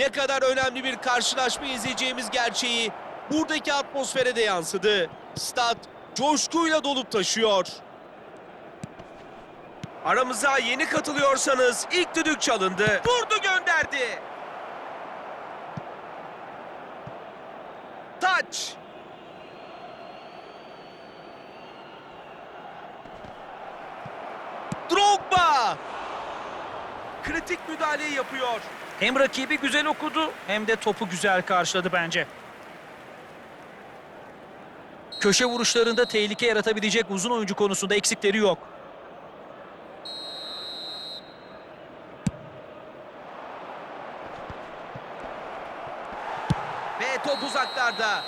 Ne kadar önemli bir karşılaşma izleyeceğimiz gerçeği buradaki atmosfere de yansıdı. Stat coşkuyla dolup taşıyor. Aramıza yeni katılıyorsanız ilk düdük çalındı. Vurdu gönderdi. Taç. Drogba. Kritik müdahaleyi yapıyor. Hem rakibi güzel okudu hem de topu güzel karşıladı bence. Köşe vuruşlarında tehlike yaratabilecek uzun oyuncu konusunda eksikleri yok. Ve top uzaklarda.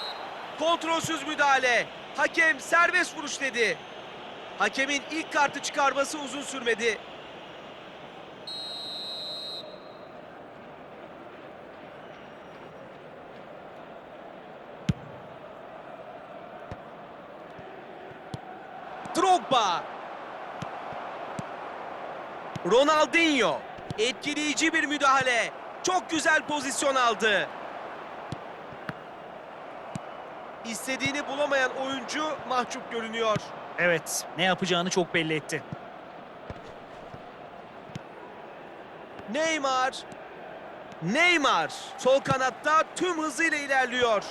Kontrolsüz müdahale. Hakem serbest vuruş dedi. Hakemin ilk kartı çıkarması uzun sürmedi. Drogba. Ronaldinho. Etkileyici bir müdahale. Çok güzel pozisyon aldı. İstediğini bulamayan oyuncu mahcup görünüyor. Evet, ne yapacağını çok belli etti. Neymar. Neymar sol kanatta tüm hızıyla ilerliyor.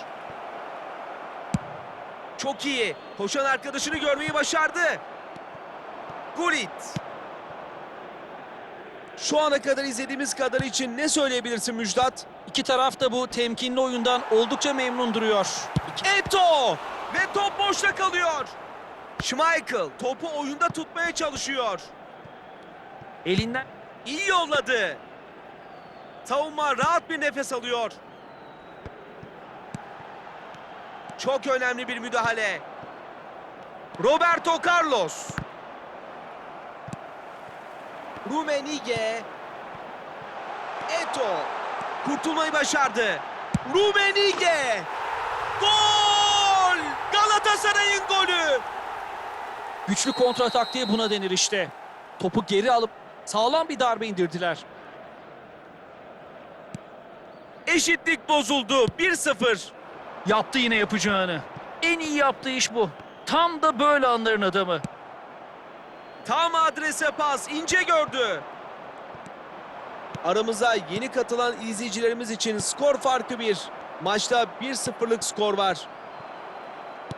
Çok iyi. Koşan arkadaşını görmeyi başardı. Gullit. Şu ana kadar izlediğimiz kadar için ne söyleyebilirsin Müjdat? İki taraf da bu temkinli oyundan oldukça memnun duruyor. Eto ve top boşta kalıyor. Schmeichel topu oyunda tutmaya çalışıyor. Elinden İyi yolladı. Savunma rahat bir nefes alıyor. Çok önemli bir müdahale. Roberto Carlos. Rumenige. Eto. Kurtulmayı başardı. Rumenige. Gol! Galatasaray'ın golü. güçlü kontra taktiği buna denir işte. Topu geri alıp sağlam bir darbe indirdiler. Eşitlik bozuldu. 1-0. Yaptı yine yapacağını. En iyi yaptığı iş bu. Tam da böyle anların adamı. Tam adrese pas ince gördü. Aramıza yeni katılan izleyicilerimiz için skor farkı bir. Maçta 1-0'lık skor var.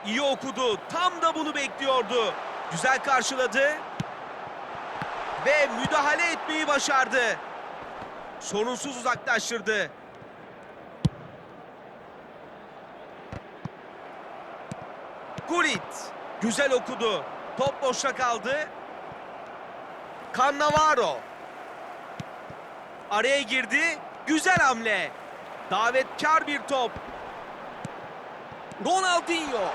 İyi okudu. Tam da bunu bekliyordu. Güzel karşıladı. Ve müdahale etmeyi başardı. Sorunsuz uzaklaştırdı. Gullit. Güzel okudu. Top boşta kaldı. Cannavaro. Araya girdi. Güzel hamle. Davetkar bir top. Ronaldinho.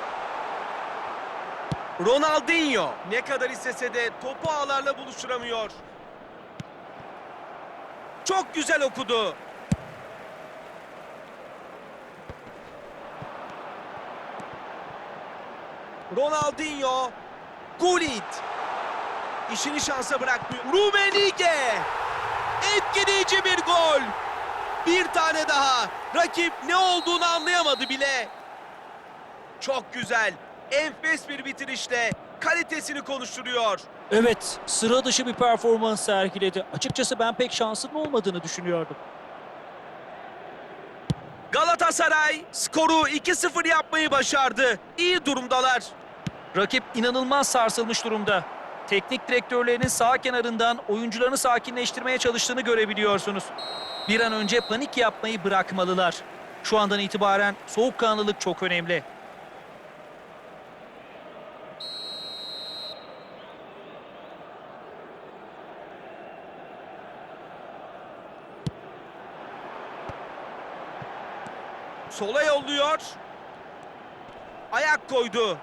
Ronaldinho ne kadar istese de topu ağlarla buluşturamıyor. Çok güzel okudu. Ronaldinho. Gullit. İşini şansa bırakmıyor. Rumenige. Etkileyici bir gol. Bir tane daha. Rakip ne olduğunu anlayamadı bile. Çok güzel. Enfes bir bitirişle kalitesini konuşturuyor. Evet, sıra dışı bir performans sergiledi. Açıkçası ben pek şansının olmadığını düşünüyordum. Galatasaray skoru 2-0 yapmayı başardı. İyi durumdalar. Rakip inanılmaz sarsılmış durumda. Teknik direktörlerinin sağ kenarından oyuncularını sakinleştirmeye çalıştığını görebiliyorsunuz. Bir an önce panik yapmayı bırakmalılar. Şu andan itibaren soğukkanlılık çok önemli. Sola yolluyor. Ayak koydu.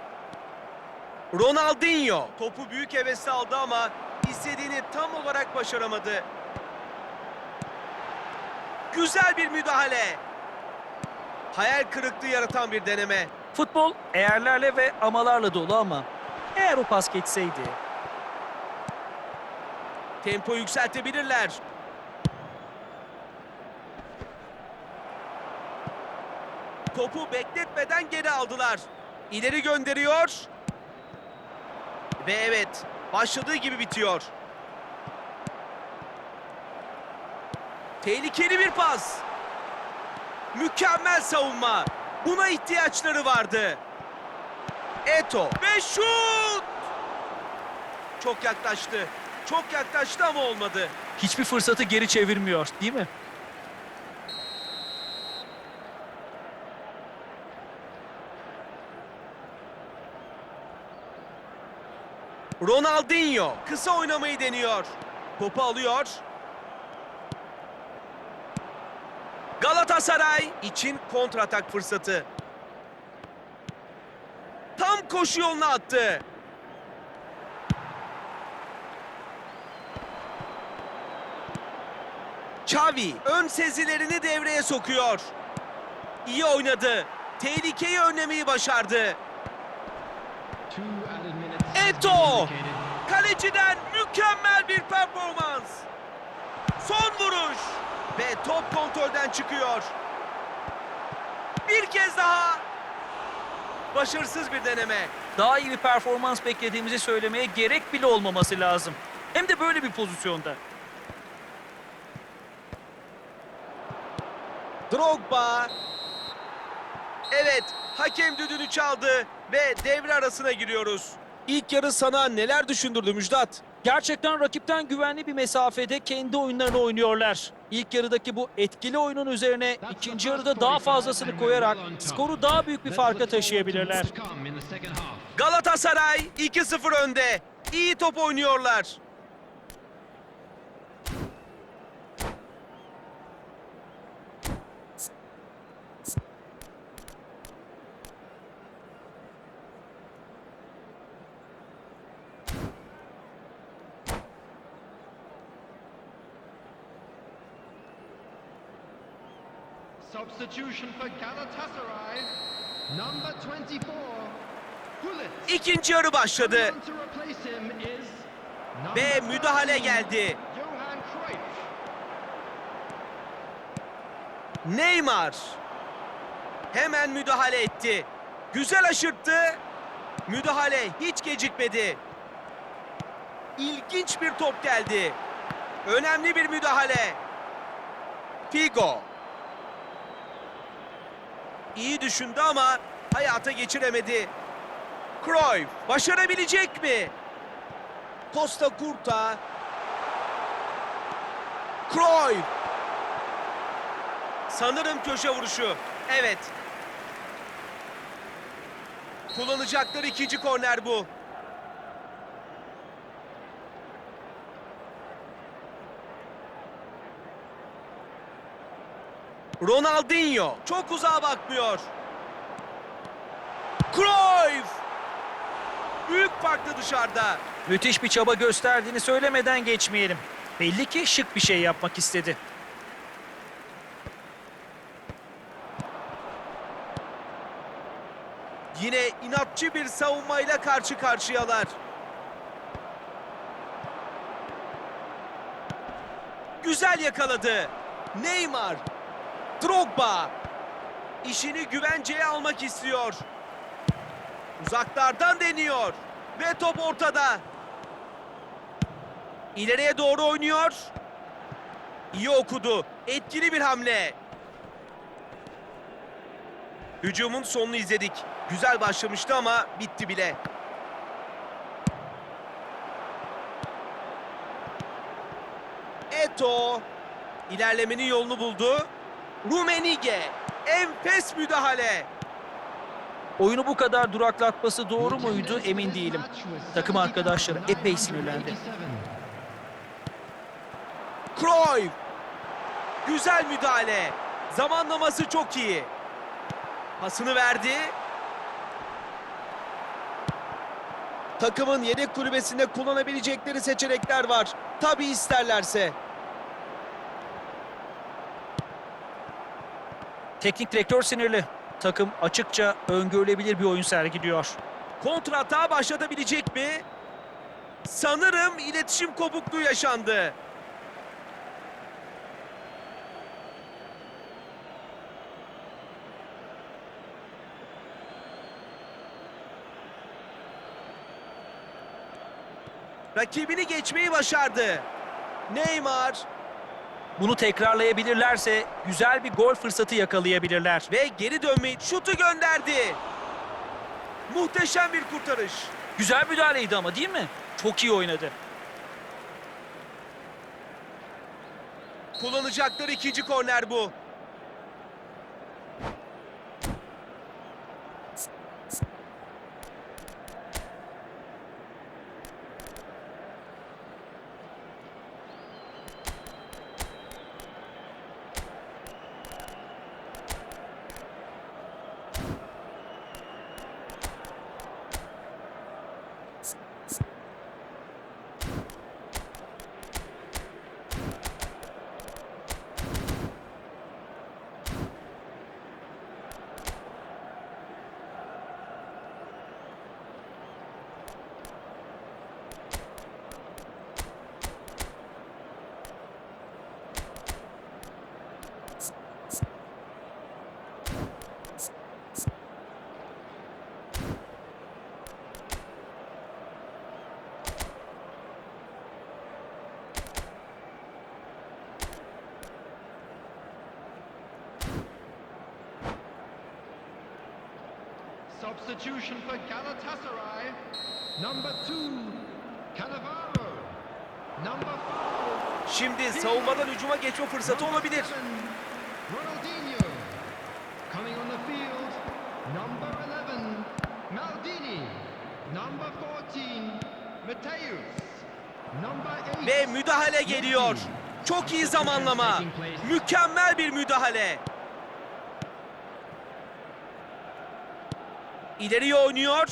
Ronaldinho topu büyük hevesle aldı ama istediğini tam olarak başaramadı. Güzel bir müdahale. Hayal kırıklığı yaratan bir deneme. Futbol eğerlerle ve amalarla dolu ama eğer o pas geçseydi. Tempo yükseltebilirler. Topu bekletmeden geri aldılar. İleri gönderiyor. Ve evet, başladığı gibi bitiyor. Tehlikeli bir pas. Mükemmel savunma. Buna ihtiyaçları vardı. Eto ve şut! Çok yaklaştı. Çok yaklaştı ama olmadı. Hiçbir fırsatı geri çevirmiyor değil mi? Ronaldinho kısa oynamayı deniyor. Topu alıyor. Galatasaray için kontratak fırsatı. Tam koşu yoluna attı. Xavi ön sezilerini devreye sokuyor. İyi oynadı. Tehlikeyi önlemeyi başardı. Eto! Kaleciden mükemmel bir performans. Son vuruş. Ve top kontrolden çıkıyor. Bir kez daha. Başarısız bir deneme. Daha iyi bir performans beklediğimizi söylemeye gerek bile olmaması lazım. Hem de böyle bir pozisyonda. Drogba. Evet, hakem düdüğünü çaldı ve devre arasına giriyoruz. İlk yarı sana neler düşündürdü Müjdat? Gerçekten rakipten güvenli bir mesafede kendi oyunlarını oynuyorlar. İlk yarıdaki bu etkili oyunun üzerine ikinci yarıda daha fazlasını koyarak skoru daha büyük bir farka taşıyabilirler. Galatasaray 2-0 önde. İyi top oynuyorlar. Substitution for Galatasaray. Number 24. Gullit. İkinci yarı başladı ve müdahale 13, geldi. Neymar hemen müdahale etti. Güzel aşırttı. Müdahale hiç gecikmedi. İlginç bir top geldi. Önemli bir müdahale. Figo. İyi düşündü ama hayata geçiremedi. Cruyff başarabilecek mi? Costa Curta. Cruyff Sanırım köşe vuruşu. Evet. Kullanacakları ikinci korner bu. Ronaldinho çok uzağa bakmıyor. Cruyff! Büyük farklı dışarıda. Müthiş bir çaba gösterdiğini söylemeden geçmeyelim. Belli ki şık bir şey yapmak istedi. Yine inatçı bir savunmayla karşı karşıyalar. Güzel yakaladı. Neymar. Drogba. İşini güvenceye almak istiyor. Uzaklardan deniyor. Ve top ortada. İleriye doğru oynuyor. İyi okudu. Etkili bir hamle. Hücumun sonunu izledik. Güzel başlamıştı ama bitti bile. Eto ilerlemenin yolunu buldu. Rumenige enfes müdahale. Oyunu bu kadar duraklatması doğru muydu emin değilim. Takım arkadaşları epey sinirlendi. Cruyff. Güzel müdahale. Zamanlaması çok iyi. Pasını verdi. Takımın yedek kulübesinde kullanabilecekleri seçenekler var. Tabii isterlerse. Teknik direktör sinirli. Takım açıkça öngörülebilir bir oyun sergiliyor. Kontratağa başlatabilecek mi? Sanırım iletişim kopukluğu yaşandı. Rakibini geçmeyi başardı. Neymar Bunu tekrarlayabilirlerse güzel bir gol fırsatı yakalayabilirler. ve geri dönmeyi şutu gönderdi. Muhteşem bir kurtarış. Güzel müdahaleydi ama değil mi? Çok iyi oynadı. Kullanacakları ikinci korner bu. Substitution for Galatasaray. Number two, Cannavaro. Number four, Şimdi savunmadan hücuma geçme fırsatı olabilir. Ronaldinho. Coming on the field, number 11, Maldini. Number 14, Mateus. Number 8, Ve müdahale geliyor. Çok iyi zamanlama. Mükemmel bir müdahale. İleriye oynuyor.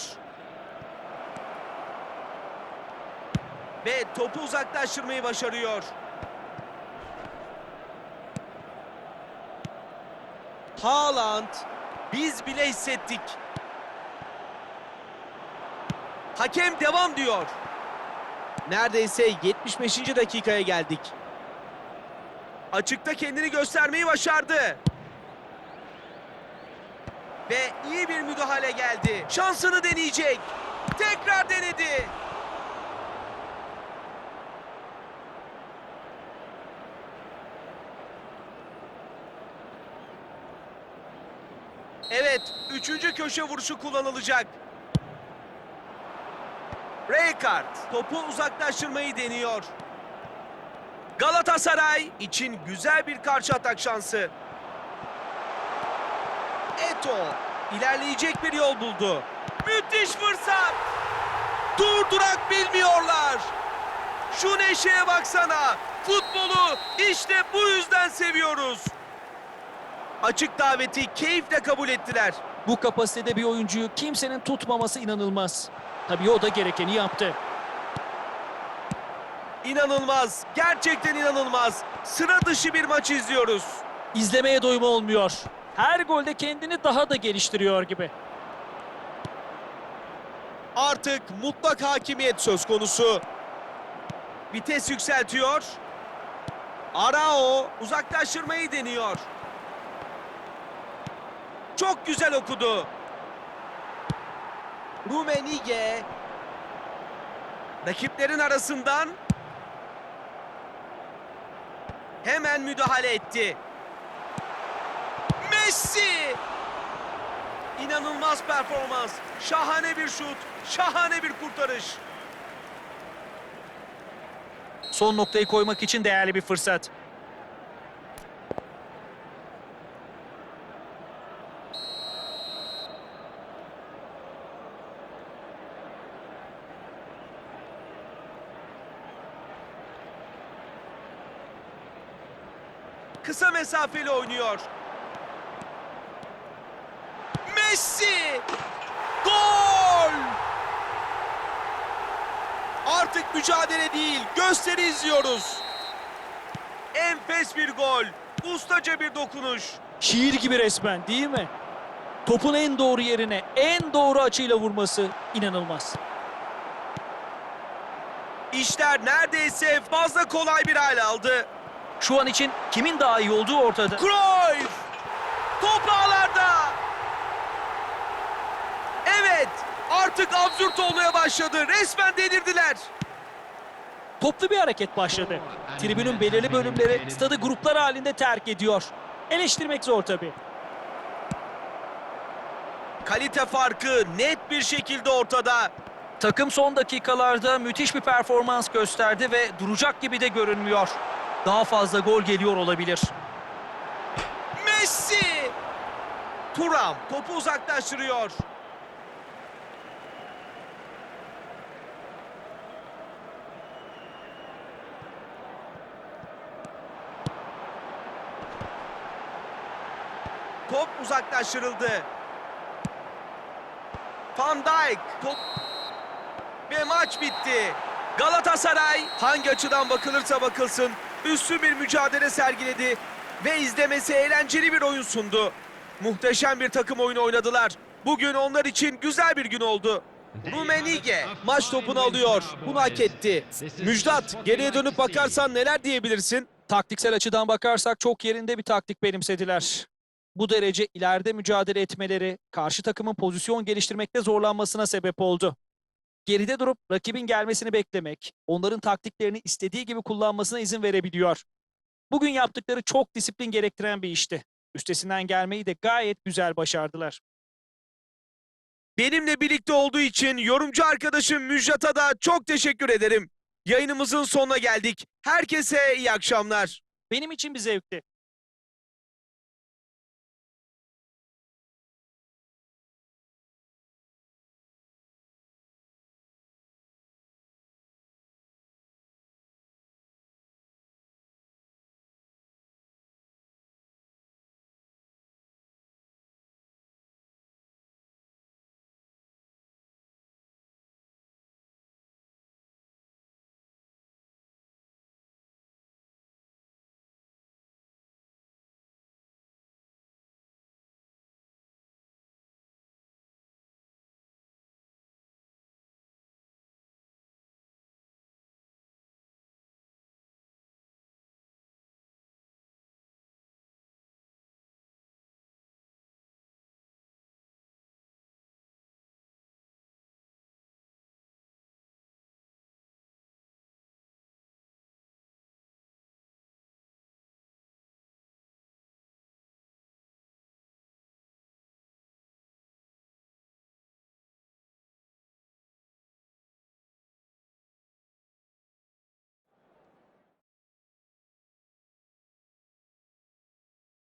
Ve topu uzaklaştırmayı başarıyor. Haaland. Biz bile hissettik. Hakem devam diyor. Neredeyse 75. dakikaya geldik. Açıkta kendini göstermeyi başardı. Ve iyi bir müdahale geldi. Şansını deneyecek. Tekrar denedi. Evet, üçüncü köşe vuruşu kullanılacak. Rijkaard topu uzaklaştırmayı deniyor. Galatasaray için güzel bir karşı atak şansı. Eto ilerleyecek bir yol buldu. Müthiş fırsat. Durdurak bilmiyorlar. Şu neşeye baksana. Futbolu işte bu yüzden seviyoruz. Açık daveti keyifle kabul ettiler. Bu kapasitede bir oyuncuyu kimsenin tutmaması inanılmaz. Tabii o da gerekeni yaptı. İnanılmaz. Gerçekten inanılmaz. Sıra dışı bir maç izliyoruz. İzlemeye doyum olmuyor. Her golde kendini daha da geliştiriyor gibi. Artık mutlak hakimiyet söz konusu. Vites yükseltiyor. Arao uzaklaştırmayı deniyor. Çok güzel okudu. Rumenige rakiplerin arasından hemen müdahale etti. Messi! İnanılmaz performans. Şahane bir şut, şahane bir kurtarış. Son noktayı koymak için değerli bir fırsat. Kısa mesafeli oynuyor. Messi! Gol! Artık mücadele değil, gösteri izliyoruz. Enfes bir gol. Ustaca bir dokunuş. Şiir gibi resmen değil mi? Topun en doğru yerine, en doğru açıyla vurması inanılmaz. İşler neredeyse fazla kolay bir hal aldı. Şu an için kimin daha iyi olduğu ortada. Cruyff! Top ağlarda! Evet, artık absürt olmaya başladı. Resmen delirdiler. Toplu bir hareket başladı. Tribünün belirli bölümleri stadı gruplar halinde terk ediyor. Eleştirmek zor tabii. Kalite farkı net bir şekilde ortada. Takım son dakikalarda müthiş bir performans gösterdi ve duracak gibi de görünmüyor. Daha fazla gol geliyor olabilir. Messi! Turam topu uzaklaştırıyor. Top uzaklaştırıldı. Van Dijk top ve maç bitti. Galatasaray hangi açıdan bakılırsa bakılsın üstün bir mücadele sergiledi ve izlemesi eğlenceli bir oyun sundu. Muhteşem bir takım oyunu oynadılar. Bugün onlar için güzel bir gün oldu. Rumenige maç topunu alıyor. Bunu hak etti. Müjdat geriye dönüp bakarsan neler diyebilirsin? Taktiksel açıdan bakarsak çok yerinde bir taktik benimsediler. Bu derece ileride mücadele etmeleri karşı takımın pozisyon geliştirmekte zorlanmasına sebep oldu. Geride durup rakibin gelmesini beklemek, onların taktiklerini istediği gibi kullanmasına izin verebiliyor. Bugün yaptıkları çok disiplin gerektiren bir işti. Üstesinden gelmeyi de gayet güzel başardılar. Benimle birlikte olduğu için yorumcu arkadaşım Müjdat'a da çok teşekkür ederim. Yayınımızın sonuna geldik. Herkese iyi akşamlar. Benim için bir zevkti.